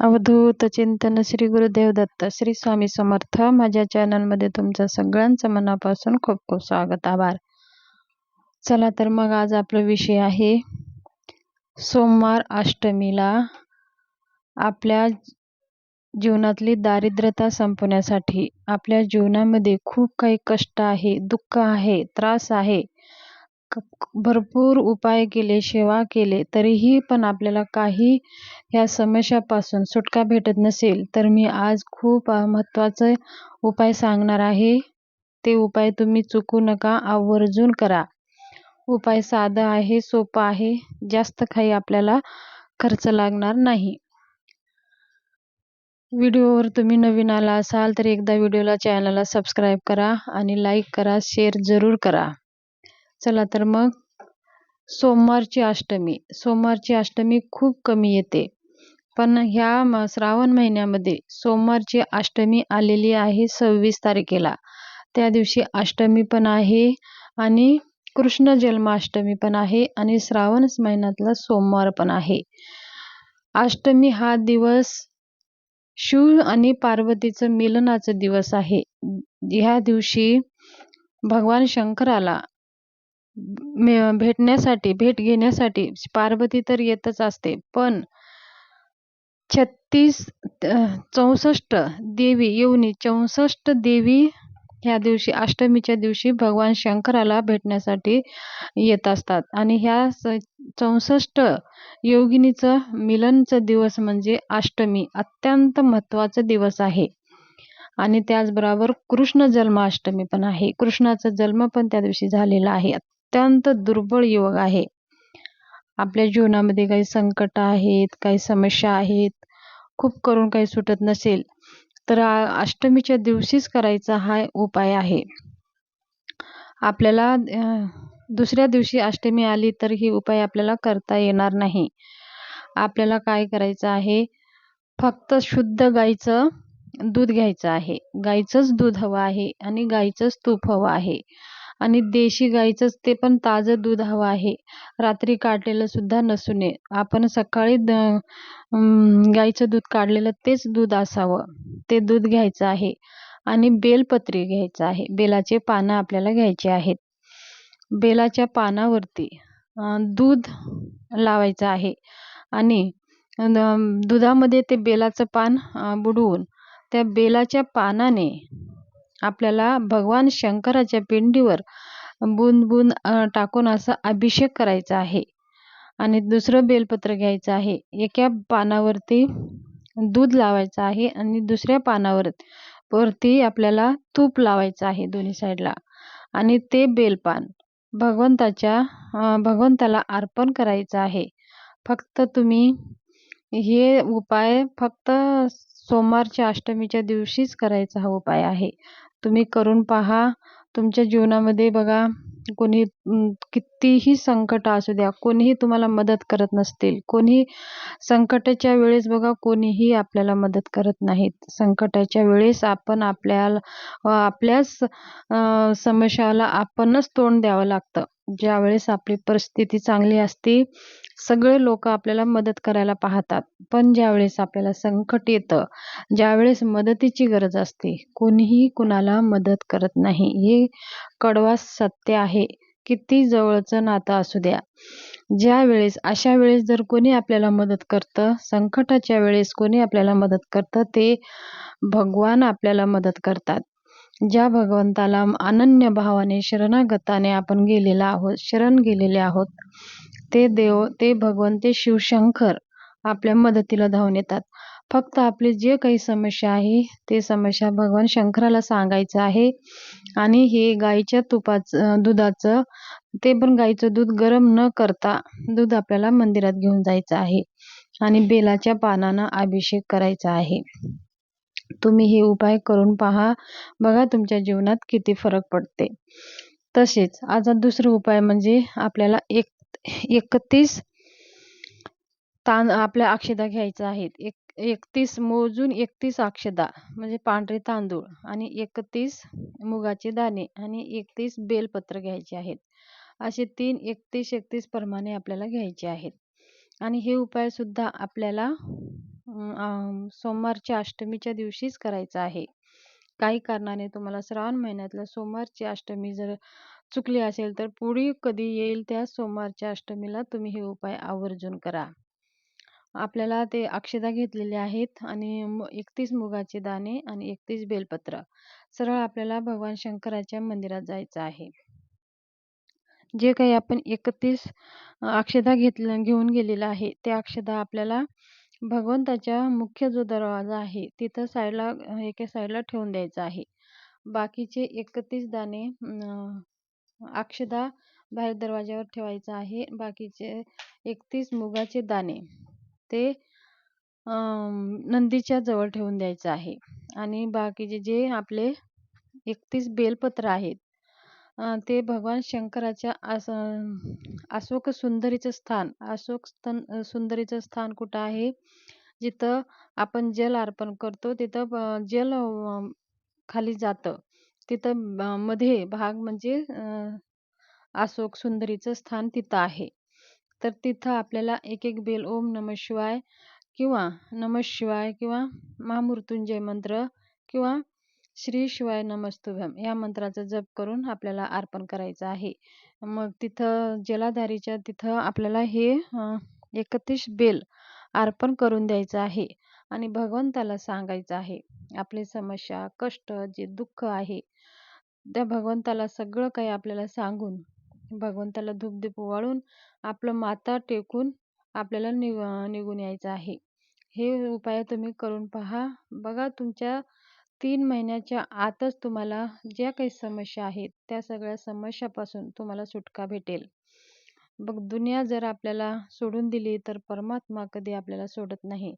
अवधूत चिंतन श्री गुरुदेव दत्त श्री स्वामी समर्थ. माझ्या चॅनलमध्ये तुमचं सगळ्यांचं मनापासून खूप खूप स्वागत आभार. चला तर मग आज आपला विषय आहे सोमवार अष्टमीला आपल्या जीवनातली दारिद्र्यता संपवण्यासाठी. आपल्या जीवनामध्ये खूप काही कष्ट आहे दुःख आहे त्रास आहे. भरपूर उपाय केले सेवा केले तरीही पण आपल्याला काही ह्या समस्यापासून सुटका भेटत नसेल तर मी आज खूप महत्त्वाचे उपाय सांगणार आहे. ते उपाय तुम्ही चुकू नका आवर्जून करा. उपाय साधा आहे सोपा आहे जास्त काही आपल्याला खर्च लागणार नाही. व्हिडिओवर तुम्ही नवीन आला असाल तर एकदा व्हिडिओला चॅनलला सबस्क्राईब करा आणि लाईक करा शेअर जरूर करा. चला तर मग सोमवारची अष्टमी. सोमवारची अष्टमी खूप कमी येते. पण ह्या श्रावण महिन्यामध्ये सोमवारची अष्टमी आलेली आहे सव्वीस तारखेला. त्या दिवशी अष्टमी पण आहे आणि कृष्ण जन्माष्टमी पण आहे आणि श्रावण महिन्यातला सोमवार पण आहे. अष्टमी हा दिवस शिव आणि पार्वतीचं मिलनाचा दिवस आहे. ह्या दिवशी भगवान शंकराला भेटण्यासाठी भेट घेण्यासाठी पार्वती तर येतच असते. पण छत्तीस चौसष्ट देवी येऊनी चौसष्ट देवी ह्या दिवशी अष्टमीच्या दिवशी भगवान शंकराला भेटण्यासाठी येत असतात. आणि ह्या चौसष्ट योगिनीचं मिलनचं दिवस म्हणजे अष्टमी अत्यंत महत्त्वाचा दिवस आहे. आणि त्याचबरोबर कृष्ण जन्माष्टमी पण आहे. कृष्णाचा जन्म पण त्या दिवशी झालेला आहे. अत्यंत दुर्बळ युवक आहे. आपल्या जीवनामध्ये काही संकट आहेत काही समस्या आहेत खूप करून काही सुटत नसेल तर अष्टमीच्या दिवशीच करायचा हा उपाय आहे. आपल्याला दुसऱ्या दिवशी अष्टमी आली तर ही उपाय आपल्याला करता येणार नाही. आपल्याला काय करायचं आहे? फक्त शुद्ध गाईचं दूध घ्यायचं आहे. गाईचंच दूध हवं आहे आणि गाईचंच तूप हवं आहे. आणि देशी गाईचंच ते पण ताजं दूध हवं आहे. रात्री काढलेलं सुद्धा नसू नये आपण सकाळी द गाईचं दूध काढलेलं तेच दूध असावं. ते दूध घ्यायचं आहे आणि बेलपत्री घ्यायचं आहे. बेलाचे पानं आपल्याला घ्यायचे आहेत. बेलाच्या पानावरती दूध लावायचं आहे आणि दुधामध्ये ते बेलाचं पान बुडवून त्या बेलाच्या पानाने आपल्याला भगवान शंकराच्या पिंडीवर बुंद बुंद टाकून असा अभिषेक करायचा आहे. आणि दुसरं बेलपत्र घ्यायचं आहे. एका पानावरती दूध लावायचं आहे आणि दुसऱ्या पानावर वरती आपल्याला तूप लावायचं आहे दोन्ही साईडला. आणि ते बेलपान. भगवंताच्या भगवंताला अर्पण करायचं आहे. फक्त तुम्ही हे उपाय फक्त सोमवारच्या अष्टमीच्या दिवशीच करायचा हा उपाय आहे. तुम्ही करून पहा. तुमच्या जीवनामध्ये बघा कोणी कितीही संकट असू द्या कोणीही तुम्हाला मदत करत नसतील. कोणी संकटाच्या वेळेस बघा कोणीही आपल्याला मदत करत नाहीत. संकटाच्या वेळेस आपण आपल्याला आपल्याच समस्याला आपणच तोंड द्यावं लागतं. ज्यावेळेस आपली परिस्थिती चांगली असते सगळे लोक आपल्याला मदत करायला पाहतात. पण ज्यावेळेस आपल्याला संकट येतं ज्यावेळेस मदतीची गरज असते कोणीही कुणाला मदत करत नाही. हे कडवा सत्य आहे किती जवळचं नातं असू द्या. ज्या वेळेस अशा वेळेस जर कोणी आपल्याला मदत करतं संकटाच्या वेळेस कोणी आपल्याला मदत करतं ते भगवान आपल्याला मदत करतात. ज्या भगवंताला अनन्य भावाने शरणागताने आपण गेलेला आहोत शरण गेलेले आहोत ते देव ते भगवंत ते शिवशंकर आपल्या मदतीला धावून येतात. फक्त आपली जे काही समस्या आहे ते समस्या भगवान शंकराला सांगायचं आहे. आणि हे गाईच्या तुपाचं दुधाचं ते पण गाईचं दूध गरम न करता दूध आपल्याला मंदिरात घेऊन जायचं आहे. आणि बेलाच्या पानानं अभिषेक करायचा आहे. तुम्ही हे उपाय करून पहा. बघा तुमच्या जीवनात किती फरक पडते. तसेच आता दुसरा उपाय म्हणजे आपल्याला एक एकतीस तां आपल्या अक्षदा घ्यायच्या आहेत. एक एकतीस मोजून एकतीस अक्षदा म्हणजे पांढरे तांदूळ आणि एकतीस मुगाचे दाणे आणि एकतीस बेलपत्र घ्यायचे आहेत. असे तीन एकतीस एकतीस प्रमाणे आपल्याला घ्यायचे आहेत. आणि हे उपायसुद्धा आपल्याला अं, सोमवारच्या अष्टमीच्या दिवशीच करायचा आहे. काही कारणाने तुम्हाला श्रावण महिन्यातल्या सोमवारची अष्टमी जर चुकली असेल तर पुढे कधी येईल त्या सोमवारच्या अष्टमीला तुम्ही हे उपाय आवर्जून करा. आपल्याला ते अक्षदा घेतलेले आहेत आणि एकतीस मुगाचे दाणे आणि एकतीस बेलपत्र. सरळ आपल्याला भगवान शंकराच्या मंदिरात जायचं आहे. जे काही आपण एकतीस अक्षदा घेतलं घेऊन गेलेलं आहे त्या अक्षदा आपल्याला भगवंताच्या मुख्य जो दरवाजा आहे तिथं साईडला एका साईडला ठेवून द्यायचा आहे. बाकीचे एकतीस दाणे अक्षदा बाहेर दरवाज्यावर ठेवायचा आहे. बाकीचे एकतीस मुगाचे दाणे ते नंदीच्या जवळ ठेवून द्यायचं आहे. आणि बाकीचे जे आपले एकतीस बेलपत्र आहेत ते भगवान शंकराच्या आस अशोक सुंदरीचं स्थान अशोक स्तन सुंदरीचं स्थान कुठं आहे? जिथं आपण जल अर्पण करतो तिथं जल खाली जातं. तिथं मध्ये भाग म्हणजे अशोक सुंदरीचं स्थान तिथं आहे. तर तिथं आपल्याला एक एक बेल ओम नम शिवाय किंवा नम शिवाय किंवा महामृत्युंजय मंत्र किंवा श्री शिवाय नमस्तुभ्यम या मंत्राचा जप करून आपल्याला अर्पण करायचं आहे. मग तिथं जलाधारीच्या तिथं आपल्याला हे एकतीस बेल अर्पण करून द्यायचं आहे आणि भगवंताला सांगायचं आहे. आपली समस्या कष्ट जे दुःख आहे त्या भगवंताला सगळं काही आपल्याला सांगून भगवंताला धूपदीप वाळून आपलं माता टेकून आपल्याला निघ निघून यायचं आहे. हे उपाय तुम्ही करून पहा. बघा तुमच्या तीन महिन्याच्या आतच तुम्हाला ज्या काही समस्या आहेत त्या सगळ्या समस्यापासून तुम्हाला सुटका भेटेल. बघ दुनिया जर आपल्याला सोडून दिली तर परमात्मा कधी आपल्याला सोडत नाही.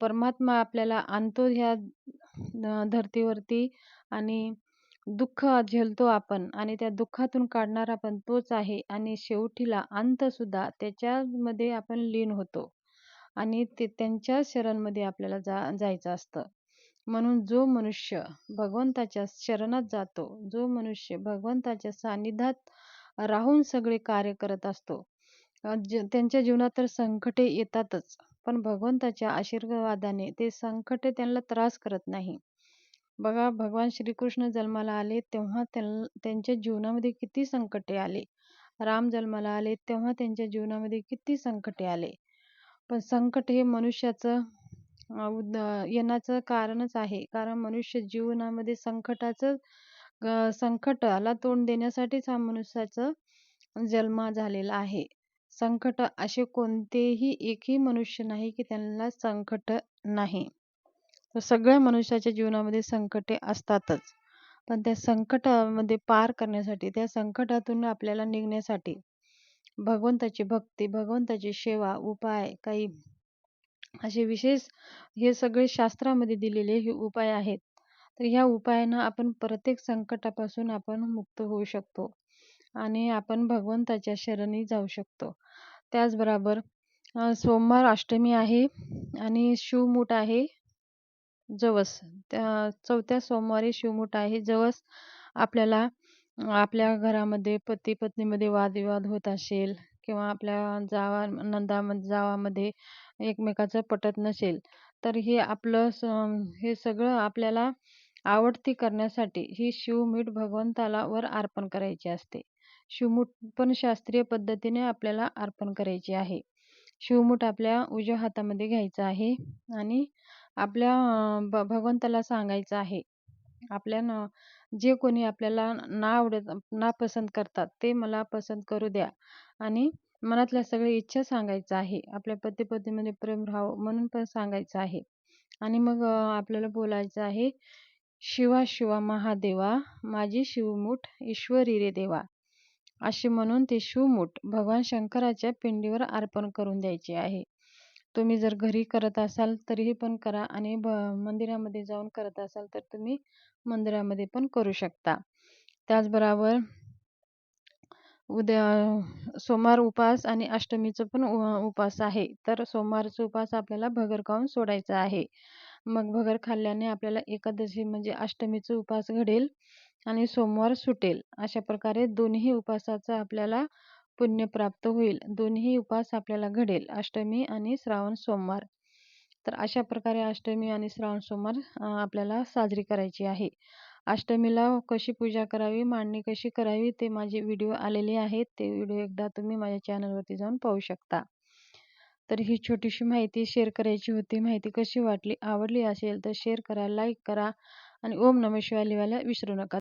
परमात्मा आपल्याला आणतो ह्या धर्तीवरती आणि दुःख झेलतो आपण आणि त्या दुःखातून काढणारा पण तोच आहे आणि शेवटीला अंतसुद्धा त्याच्यामध्ये आपण लीन होतो आणि ते त्यांच्या शरणमध्ये आपल्याला जा जायचं असतं. म्हणून जो मनुष्य भगवंताच्या शरणात जातो जो मनुष्य भगवंताच्या सानिध्यात राहून सगळे कार्य करत असतो त्यांच्या जीवनात तर संकटे येतातच पण भगवंताच्या आशीर्वादाने ते संकटे त्यांना त्रास करत नाही. बघा भगवान श्रीकृष्ण जन्माला आले तेव्हा त्यांच्या जीवनामध्ये किती संकटे आले. राम जन्माला आले तेव्हा त्यांच्या जीवनामध्ये किती संकटे आले. पण संकट हे मनुष्याचं उद येण्याचं कारणच आहे. कारण मनुष्य जीवनामध्ये संकटाचं संकटाला तोंड देण्यासाठीच हा मनुष्याचा जन्म झालेला आहे. संकट असे कोणतेही एकही मनुष्य नाही की त्यांना संकट नाही. सगळ्या मनुष्याच्या जीवनामध्ये संकटे असतातच. पण त्या संकटामध्ये पार करण्यासाठी त्या संकटातून आपल्याला निघण्यासाठी भगवंताची भक्ती भगवंताची सेवा उपाय काही असे विशेष हे सगळे शास्त्रामध्ये दिलेले हे उपाय आहेत. तर ह्या उपायानं आपण प्रत्येक संकटापासून आपण मुक्त होऊ शकतो आणि आपण भगवंताच्या शरणी जाऊ शकतो. त्याचबरोबर सोमवार अष्टमी आहे आणि शिवमूठ आहे जवस. त्या चौथ्या सोमवारी शिवमूठ आहे जवस. आपल्याला आपल्या घरामध्ये पती पत्नीमध्ये वादविवाद होत असेल किंवा आपल्या जावा नंदामध्ये जावामध्ये एकमेकाचं पटत नसेल तर हे आपलं स हे सगळं आपल्याला आवडती करण्यासाठी ही शिवमीठ भगवंताला वर अर्पण करायची असते. शिवमूठ पण शास्त्रीय पद्धतीने आपल्याला अर्पण करायची आहे. शिवमूठ आपल्या उजव्या हातामध्ये घ्यायचं आहे आणि आपल्या भगवंताला सांगायचं आहे आपल्या जे कोणी आपल्याला ना आवडत नापसंत करतात ते मला पसंत करू द्या. आणि मनातल्या सगळ्या इच्छा सांगायचं आहे. आपल्या पती पत्नीमध्ये प्रेम राहावं म्हणून पण सांगायचं आहे. आणि मग आपल्याला बोलायचं आहे शिवा शिवा महादेवा माझी शिवमूठ ईश्वरी रे देवा. असे म्हणून ते शिवमूठ भगवान शंकराच्या पिंडीवर अर्पण करून द्यायचे आहे. तुम्ही जर घरी करत असाल तरीही पण करा आणि मंदिरामध्ये जाऊन करत असाल तर तुम्ही मंदिरामध्ये पण करू शकता. त्याचबरोबर उद्या सोमवार उपास आणि अष्टमीचं पण उपास आहे. तर सोमवारचा उपास आपल्याला भगर खाऊन सोडायचा आहे. मग भगर खाल्ल्याने आपल्याला एकादशी म्हणजे अष्टमीचा उपास घडेल आणि सोमवार सुटेल. अशा प्रकारे दोन्ही उपासाचा आपल्याला पुण्य प्राप्त होईल. दोन्ही उपास आपल्याला घडेल. अष्टमी आणि श्रावण सोमवार. तर अशा प्रकारे अष्टमी आणि श्रावण सोमवार आपल्याला साजरी करायची आहे. अष्टमीला कशी पूजा करावी मांडणी कशी करावी ते माझे व्हिडिओ आलेले आहेत. ते व्हिडिओ एकदा तुम्ही माझ्या चॅनलवरती जाऊन पाहू शकता. तर ही छोटीशी माहिती शेअर करायची होती. माहिती कशी वाटली आवडली असेल तर शेअर करा लाईक करा आणि ओम नम शिवाय लिहायला विसरू नका.